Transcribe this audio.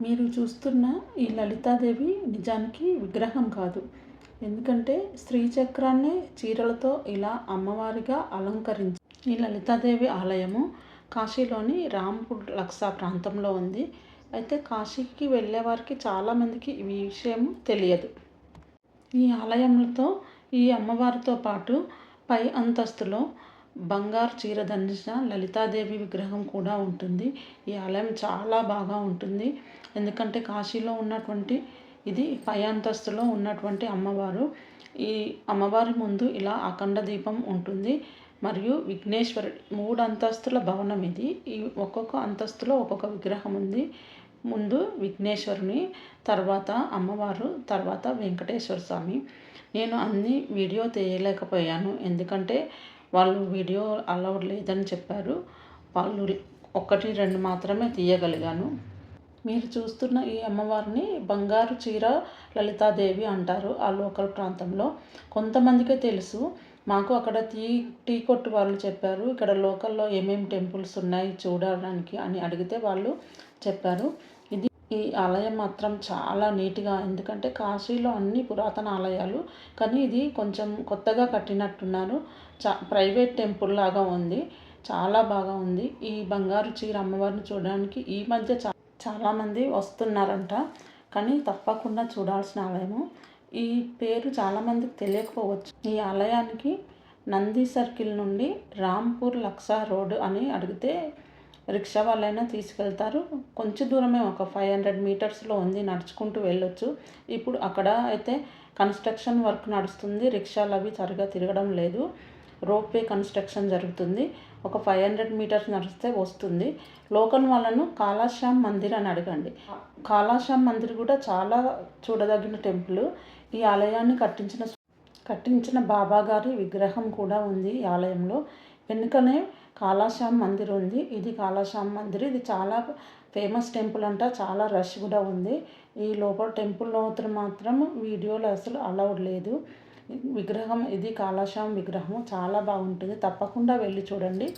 మీరు చూస్తున్న ఈ లలితాదేవి నిజానికి విగ్రహం కాదు. ఎందుకంటే స్త్రీ చక్రాన్ని చీరలతో ఇలా అమ్మవారిగా అలంకరించి ఈ లలితాదేవి ఆలయము. కాశీలోని రాంపూర్ లక్సా ప్రాంతంలో ఉంది. అయితే కాశీకి వెళ్ళే వారికి చాలామందికి ఈ విషయం తెలియదు. ఈ ఆలయంతో ఈ అమ్మవారితో పాటు పై అంతస్తులో బంగారు చీర ధరించిన లలితాదేవి విగ్రహం కూడా ఉంటుంది. ఈ ఆలయం చాలా బాగా ఉంటుంది. ఎందుకంటే కాశీలో ఉన్నటువంటి ఇది పై అంతస్తులో ఉన్నటువంటి అమ్మవారు. ఈ అమ్మవారి ముందు ఇలా అఖండ దీపం ఉంటుంది. మరియు విఘ్నేశ్వరుడు మూడు అంతస్తుల భవనం ఇది. ఈ ఒక్కొక్క అంతస్తులో ఒక్కొక్క విగ్రహం ఉంది. ముందు విఘ్నేశ్వరుని తర్వాత అమ్మవారు తర్వాత వెంకటేశ్వర స్వామి. నేను అన్ని వీడియో తీయలేకపోయాను. ఎందుకంటే వాళ్ళు వీడియో అలౌడ్ లేదని చెప్పారు. వాళ్ళు ఒకటి రెండు మాత్రమే తీయగలిగాను. మీరు చూస్తున్న ఈ అమ్మవారిని బంగారు చీర లలితాదేవి అంటారు ఆ లోకల్ ప్రాంతంలో. కొంతమందికే తెలుసు. మాకు అక్కడ టీ టీ కొట్టు వాళ్ళు చెప్పారు. ఇక్కడ లోకల్లో ఏమేమి టెంపుల్స్ ఉన్నాయి చూడడానికి అని అడిగితే వాళ్ళు చెప్పారు. ఇది ఈ ఆలయం మాత్రం చాలా నీట్గా ఎందుకంటే కాశీలో అన్ని పురాతన ఆలయాలు కానీ ఇది కొంచెం కొత్తగా కట్టినట్టున్నారు. చా ప్రైవేట్ టెంపుల్ లాగా ఉంది చాలా బాగా ఉంది. ఈ బంగారు చీర అమ్మవారిని చూడడానికి ఈ మధ్య చా చాలామంది వస్తున్నారంట కానీ తప్పకుండా చూడాల్సిన ఆలయము. ఈ పేరు చాలామందికి తెలియకపోవచ్చు. ఈ ఆలయానికి నంది సర్కిల్ నుండి రాంపూర్ లక్సా రోడ్ అని అడిగితే రిక్షా వాళ్ళైనా తీసుకెళ్తారు. కొంచెం దూరమే ఒక ఫైవ్ హండ్రెడ్ మీటర్స్లో ఉంది. నడుచుకుంటూ వెళ్ళొచ్చు. ఇప్పుడు అక్కడ అయితే కన్స్ట్రక్షన్ వర్క్ నడుస్తుంది. రిక్షాలు అవి సరిగా తిరగడం లేదు. రోప్వే కన్స్ట్రక్షన్ జరుగుతుంది. ఒక ఫైవ్ హండ్రెడ్ మీటర్స్ నడిస్తే వస్తుంది. లోకల్ వాళ్ళను కాళాశ్యామ్ మందిర్ అని అడగండి. కాళాశ్యామ్ మందిర్ కూడా చాలా చూడదగిన టెంపుల్. ఈ ఆలయాన్ని కట్టించిన కట్టించిన బాబా గారి విగ్రహం కూడా ఉంది ఈ ఆలయంలో. వెనుకనే కాళాశ్యామ్ మందిర్ ఉంది. ఇది కాళాశ్యామ్ మందిర్. ఇది చాలా ఫేమస్ టెంపుల్ అంట. చాలా రష్ కూడా ఉంది. ఈ లోపల టెంపుల్ లోపల మాత్రం వీడియోలు అసలు అలౌడ్ లేదు. విగ్రహం ఇది కాళాశ్యామ్ విగ్రహం చాలా బాగుంటుంది. తప్పకుండా వెళ్ళి చూడండి.